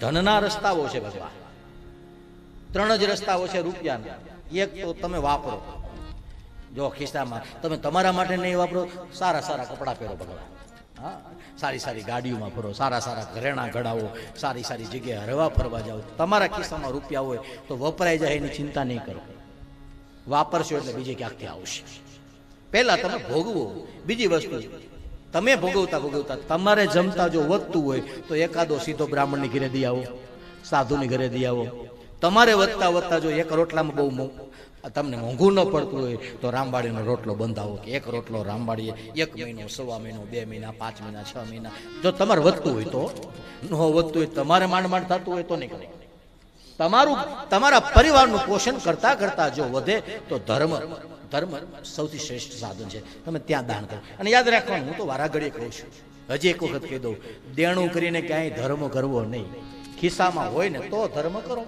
ધનના રસ્તાઓ છે ભગવાન. ત્રણ જ રસ્તાઓ છે રૂપિયાના. એક તો તમે વાપરો. જો ખિસ્સામાં તમે તમારા માટે નહીં વાપરો, સારા સારા કપડાં પહેરો ભગવાન. હા? સારી સારી ગાડીઓમાં ફરો, સારા સારા ઘરેણા ઘડાવો સારી સારી જગ્યાએ હરવા ફરવા જાઓ. તમારા ખિસ્સામાં રૂપિયા હોય તો વપરાઈ જાય એની ચિંતા નહીં કરો. વાપરશો એટલે બીજે ક્યાંકથી આવશે? પહેલાં તમે ભોગવો. બીજી વસ્તુ તમે ભોગવતા ભોગવતા તમારે જમતા જો વધતું હોય, તો એકાદો સીધો બ્રાહ્મણની ઘરે દી આવો, સાધુની ઘરે દી આવો. તમારે વધતા વધતા જો એક રોટલામાં બહુ તમને મોંઘું ન પડતું હોય, તો રામવાડીનો રોટલો બંધાવો કે એક રોટલો રામવાડીએ, એક મહિનો, સવા મહિનો, બે મહિના, પાંચ મહિના, છ મહિના. જો તમારે વધતું હોય તો, ન વધતું હોય, તમારે માંડ માંડ થતું હોય તો નહીં કરે. તમારું તમારા પરિવારનું પોષણ કરતા કરતા જો વધે, તો ધર્મ ધર્મ સૌથી શ્રેષ્ઠ સાધન છે. તમે ત્યાં દાન કરો. અને યાદ રાખવાનું, હું તો વારાઘડીએ કહું છું. હજી એક વખત કહી દઉં, દેણું કરીને ક્યાંય ધર્મ કરવો નહીં. ખિસ્સામાં હોય ને તો ધર્મ કરો.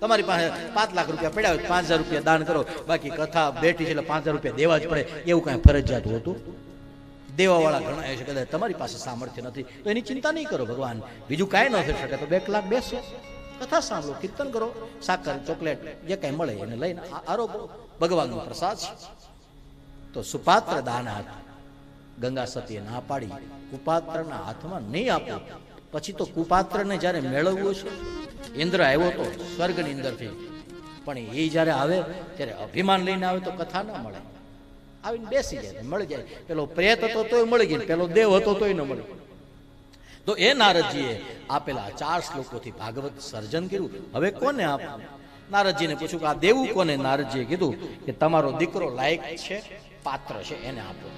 તમારી પાસે પાંચ લાખ રૂપિયા પડ્યા હોય, પાંચ હજાર રૂપિયા દાન કરો. બાકી કથા બેઠી છે એટલે પાંચ હજાર રૂપિયા દેવા જ પડે. એવું કાંઈ ફરજિયાત હોતું? દેવાવાળા ઘણા છે કદાચ તમારી પાસે સામર્થ્ય નથી. તો એની ચિંતા નહીં કરો ભગવાન. બીજું કાંઈ ન થઈ શકે તો બે કલાક બેસો. કથા સાંભળો, કીર્તન કરો, સાકર, ચોકલેટ, જે કાંઈ મળે એને લઈને આ- ભગવાનનો પ્રસાદ છે. તો સુપાત્ર દાન હાથ ગંગા સતીએ ના પાડી, કુપાત્રના હાથમાં નહીં આપો. પછી તો કુપાત્રને જ્યારે મેળવવું છે, ઇન્દ્ર આવ્યો તો સ્વર્ગની અંદરથી. પણ એ જ્યારે આવે, ત્યારે અભિમાન લઈને આવે તો કથા ના મળે. આવીને બેસી જાય, મળી જાય. પેલો પ્રેત હતો તોય મળી ગઈ પેલો દેવ હતો તોય ન મળી તો એ નારદજીએ આપેલા ચાર શ્લોકોથી ભાગવત સર્જન કર્યું. હવે કોને આપવું નારદજીને પૂછ્યું કે આ દેવું કોને? નારદજીએ કીધું કે તમારો દીકરો લાયક છે, પાત્ર છે, એને આપો.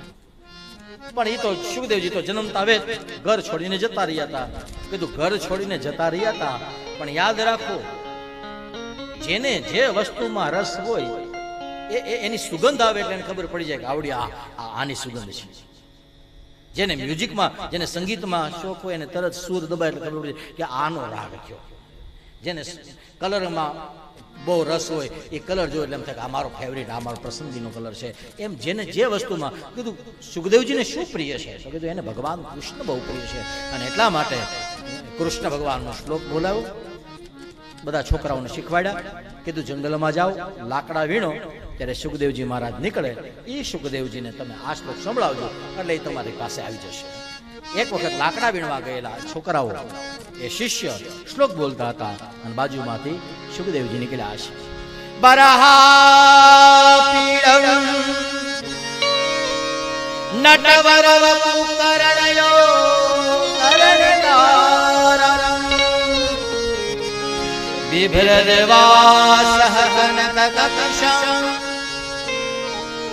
પણ એ તો સુખદેવજી તો જન્મતા હવે ઘર છોડીને જતા રહ્યા હતા. કીધું, ઘર છોડીને જતા રહ્યા હતા, પણ યાદ રાખો, જેને જે વસ્તુમાં રસ હોય, એ એની સુગંધ આવે એટલે એને ખબર પડી જાય કે આવડી આ- આની સુગંધ છે. જેને મ્યુઝિકમાં જેને સંગીતમાં શોખ હોય એને તરત સૂર દબાય એટલે ખબર પડી કે આનો રાગ થયો. જેને કલરમાં બહુ રસ હોય એ કલર જો એટલે એમ થાય કે આ મારો ફેવરિટ આ મારો પસંદગીનો કલર છે. એમ જેને જે વસ્તુમાં કીધું સુખદેવજીને શું પ્રિય છે? તો કીધું એને ભગવાન કૃષ્ણ બહુ પ્રિય છે. અને એટલા માટે કૃષ્ણ ભગવાનનો શ્લોક બોલાવ્યો બધા છોકરાઓને શીખવાડ્યા. કીધું જંગલમાં જાઓ લાકડા વીણો ત્યારે સુખદેવજી મહારાજ નીકળે, એ સુખદેવજીને તમે આ શ્લોક સંભળાવજો, એટલે એ તમારી પાસે આવી જશે. એક વખત લાકડા વીણવા ગયેલા છોકરાઓ, એ શિષ્ય શ્લોક બોલતા હતા અને બાજુમાંથી સુખદેવજી નીકળ્યા છે બરહા પીડમ નટવરવમ કરણયો કરણકારમ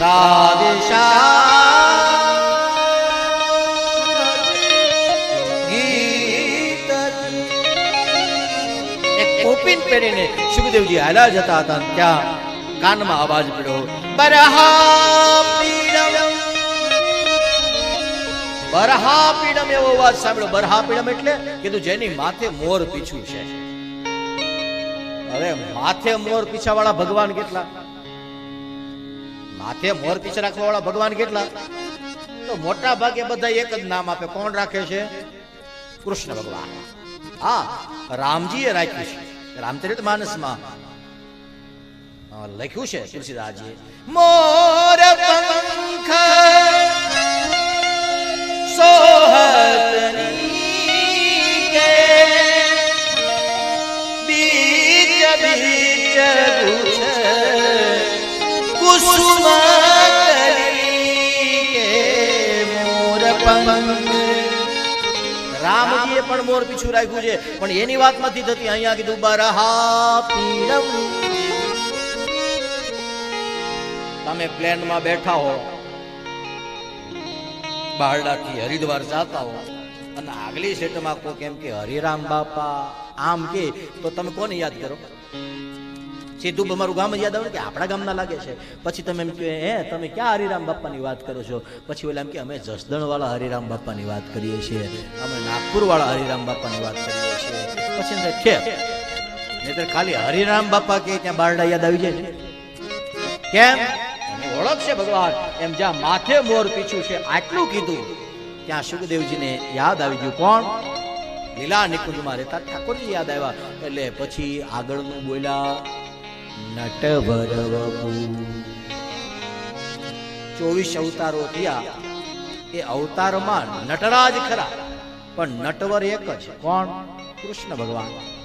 ટોપીન પહેરીને સુખદેવજી હાલા જતા હતા. ત્યાં કાનમાં અવાજ પડ્યો બરહા પીડમ એવો અવાજ સાંભળ્યો. બરહા પીડમ એટલે કીધું જેની માથે મોર પીછું છે. હવે માથે મોર પીછા વાળા ભગવાન કેટલા? માથે મોર પીછ રાખવા વાળા ભગવાન કેટલા? તો મોટા ભાગે બધા એક જ નામ આપે. કોણ રાખે છે? કૃષ્ણ ભગવાન. હા, રામજીએ રાખ્યું છે. રામચરિત માનસમાં. લખ્યું છે તુલસીદાસજીએ. મોર પંખ રામજીએ પણ મોર પીછું રાખ્યું છે, પણ એની વાત નથી થતી અહીંયા કીધું, બરહા પીડમ તમે પ્લેનમાં બેઠા હો બહારડાથી હરિદ્વાર જાતા હો, અને આગલી સેટમાં કો કેમ કે, હરિરામ બાપા. આમ કે, તો તમે કોને યાદ કરો? સીધું તમારું ગામ યાદ આવે કે આપણા ગામના લાગે છે. પછી તમે એમ કહે, હે, તમે ક્યાં હરિરામ બાપાની વાત કરો છો? પછી ઓલા એમ કે અમે જસદણવાળા હરિરામ બાપાની વાત કરીએ છીએ. અમે નાગપુર વાળા હરિરામ બાપાની વાત કરીએ છીએ. પછી એમ છે નહીતર ખાલી હરિરામ બાપા કે ત્યાં બારડા યાદ આવી જાય. છે કેમ ઓળખ છે ભગવાન. એમ જ્યાં માથે મોર પીછું છે, આટલું કીધું. ત્યાં સુખદેવજીને યાદ આવી ગયું. કોણ? લીલા નિકુંજમાં રહેતા ઠાકોરજી યાદ આવ્યા. એટલે પછી આગળનું બોલ્યા નટવર ચોવીસ અવતારો થયા. એ અવતારમાં નટરાજ ખરા, પણ નટવર એક જ, કોણ? કૃષ્ણ ભગવાન.